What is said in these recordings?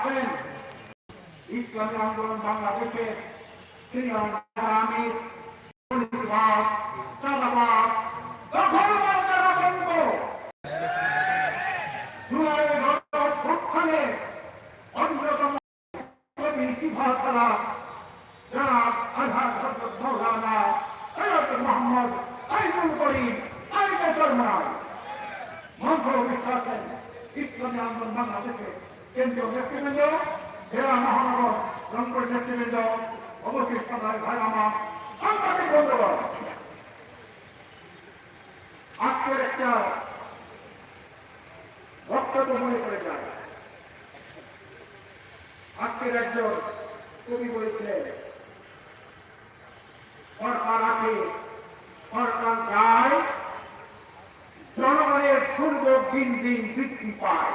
আছেন। ইসলামী আন্দোলন বাংলাদেশের সিনিয়র আমির অন্যতম সিফাতলা যারা আধার হজরত মৌলানা সৈয়দ মোহাম্মদ আইনুল করিম আইনে জন্মায় মন্ত্র বিশ্বাসেন ইসলামী আন্দোলন বাংলাদেশে কেন্দ্রীয় নেতৃবৃন্দ জেলা মহানগর রংপুর নেতৃবৃন্দ অবশিষ্ট ভাই আমার সাংবাদিক বন্ধুগণ। আজকের একটা বক্তব্য মনে করে যায়। আজকের একজন কবি বলেছিলেন, সরকার আছে, সরকার যায়, জনগণের দুর্ভোগ দিন দিন বৃদ্ধি পায়।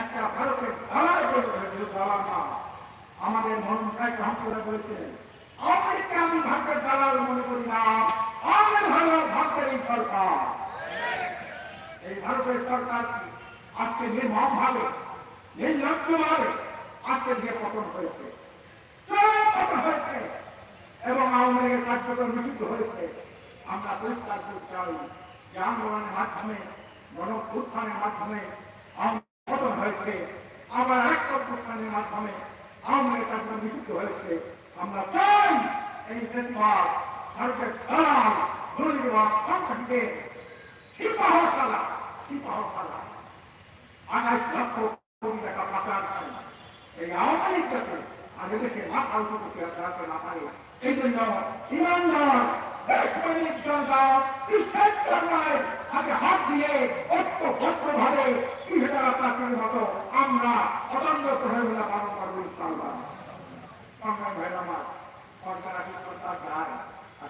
একটা ভারতের দালাল না আমাদের মন সাহেব রহমতুল্লাহ বলেছিলেন আমেরিকা আমি ভারতের দালাল মনে করি না আমাদের ভালো ভারতের এই সরকার। এই ভারতের সরকার আজকে নির্মম ভাবে নির্লজ্জ ভাবে আজকে যে পতন হয়েছে। পতন হয়েছে এবং আওয়ামী লীগের কার্যক্রম নিষিদ্ধ হয়েছে। আমরা পরিষ্কার করতে চাই যে আন্দোলনের মাধ্যমে গণ উত্থানের মাধ্যমে হয়েছে আবার এক উত্থানের মাধ্যমে আওয়ামী লীগের কার্যক্রম হয়েছে। আমরা চাই এই দেশবাদ ভারতের দালাল দুর্নীতিবাদ সংগঠিতে সিপাহশালা সিপাহশালা আঠাশ লক্ষ কোটি টাকা পাচার করে এই আওয়ামী লীগ যাতে আগে দেশে মাথা উঁচু করতে রাখতে না পারে এই জন্য ইমানদার দেশপ্রেমিক জনতা বিশ্বাস জন্মায় হাতে হাত দিয়ে ঐক্যবদ্ধ ভাবে সিংহেদারা চাকরির মতো আমরা অদণ্ড প্রহরগুলা পালন করব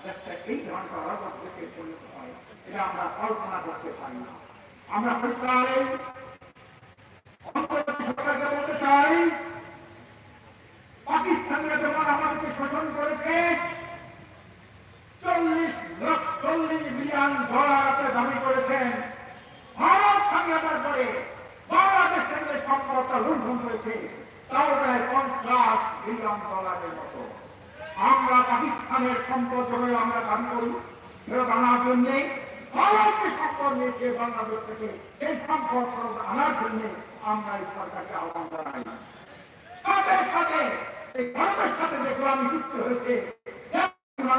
দেশটা এই পরিণত হয় এটা আমরা কল্পনা করতে পারি না। আমরা চাই পাকিস্তানরা যেমন আমাদেরকে শোষণ করেছে চল্লিশ লক্ষ চল্লিশ আপনি দাবি করেছেন, ভারত স্বাধীনতার পরে বাংলাদেশ থেকে সম্পদটা লুণ্ঠন করেছে প্রায় পঞ্চাশ মিলিয়ন ডলারের মতো। আমরা পাকিস্তানের সম্পদ আমরা দাবি করি, ফেরত আনার জন্য সম্পদ নিয়েছে বাংলাদেশ থেকে এই সম্পদ আনার জন্য আমরা এই সরকারকে আহ্বান জানাই। সাথে সাথে, এই ভারতের সাথে যে গোলামি যুক্ত হয়েছে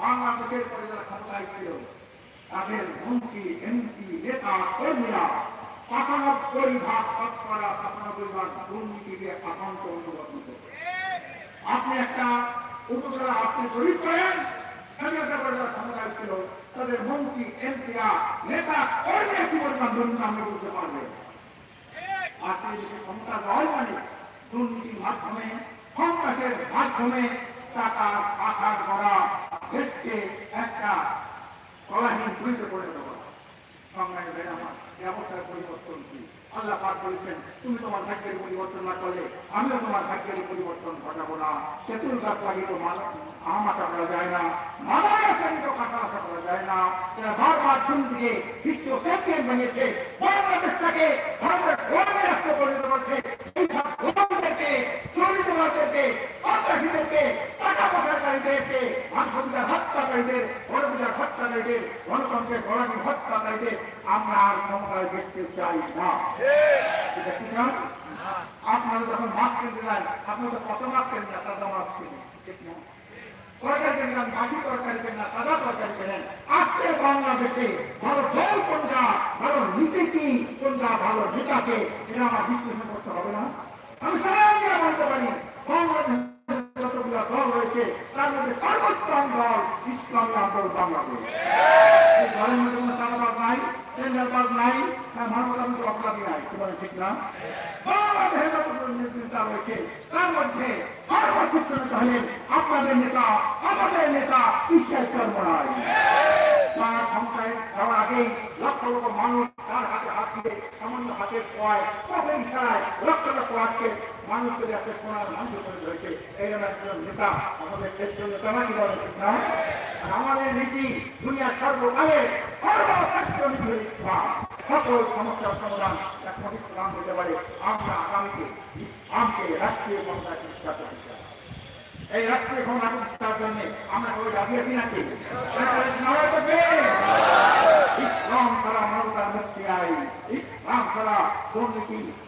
বাংলাদেশের পরে ক্ষমতায় ছিল তাদের মন্ত্রী, এমপি, নেতা, কর্মীরা পঁচানব্বই ভাগ শতকরা পঁচানব্বই ভাগ দুর্নীতিকে আতঙ্ক করত আপনি একটা উপজেলা আপনি জরিপ করেন ক্ষমতায় ছিল, তাদের মন্ত্রী নেতা, কর্মীরা কি পরিমাণ দুর্নীতি যদি ক্ষমতা মানে দুর্নীতির মাধ্যমে মাধ্যমে টাকা করা দেশকে একটা কলাহীন দুইতে করে। দেওয়া সংগ্রামী আমার ব্যবস্থার পরিবর্তন কি? আল্লাহ পাক বলেছেন, তুমি তোমার ভাগ্যের পরিবর্তন না করলে আমিও তোমার ভাগ্যের পরিবর্তন ঘটাবো না। তেঁতুল গাছ লাগিয়ে তো মালা করা যায় না মালা গাছ লাগিয়ে তো কাঁচা আশা করা যায় না। এরা বারবার চুন দিয়ে বিশ্ব চ্যাম্পিয়ন বানিয়েছে বাংলাদেশটাকে ভারতের গোলামী রাষ্ট্র পরিণত করছে এই সব গোলামদেরকে চরিত্রবাদদেরকে সন্ত্রাসীদেরকে টাকা পাচারকারীদেরকে মানসিকার হত্যাকারীদের গণপূজার হত্যাকারীদের গণতন্ত্রের গণামী হত্যাকারীদের আমরা আর ক্ষমতায় দেখতে চাই না। কি আপনারা যখন মাছ কিনতে যান, আপনারা কত মাছ কেনেন না? তরকারি কেনেন দল কোনটা, ভালো নীতি কি, কোনটা হবে না। আমি সারা বলতে পারি রয়েছে তার মধ্যে আন্দোলন বাংলাদেশ। চাঁদাবাদ নাই নাই মধ্যে অপরাধী নাই বলে ঠিক না? তার মধ্যে হলেন আপনাদের নেতা, আমাদের নেতা ঈশ্বর চন্দ্র রায় তার যাওয়ার আগেই লক্ষ লক্ষ মানুষ তার হাতে হাত দিয়ে সামান্য হাতের পয় কত ইশারায় লক্ষ লক্ষ আজকে মানুষকে যাতে সোনার মানুষ করে ধরেছে এই জন্য একজন নেতা আমাদের দেশের নেতা ঠিক না আর আমাদের নীতি দুনিয়ার সর্বকালে সর্বশ্রেষ্ঠ নীতি ইসলাম। সকল সমস্যার সমাধান একমাত্র ইসলাম হতে পারে। আমরা আগামীতে ইসলামকে রাষ্ট্রীয় ক্ষমতায় চেষ্টা করতে এই রাষ্ট্রীয় ক্ষমতা প্রতিষ্ঠার জন্য আমরা সবাই রাজি নাকি? ইসলাম ছাড়া মানবতার মুক্তি নাই। ইসলাম ছাড়া দুর্নীতি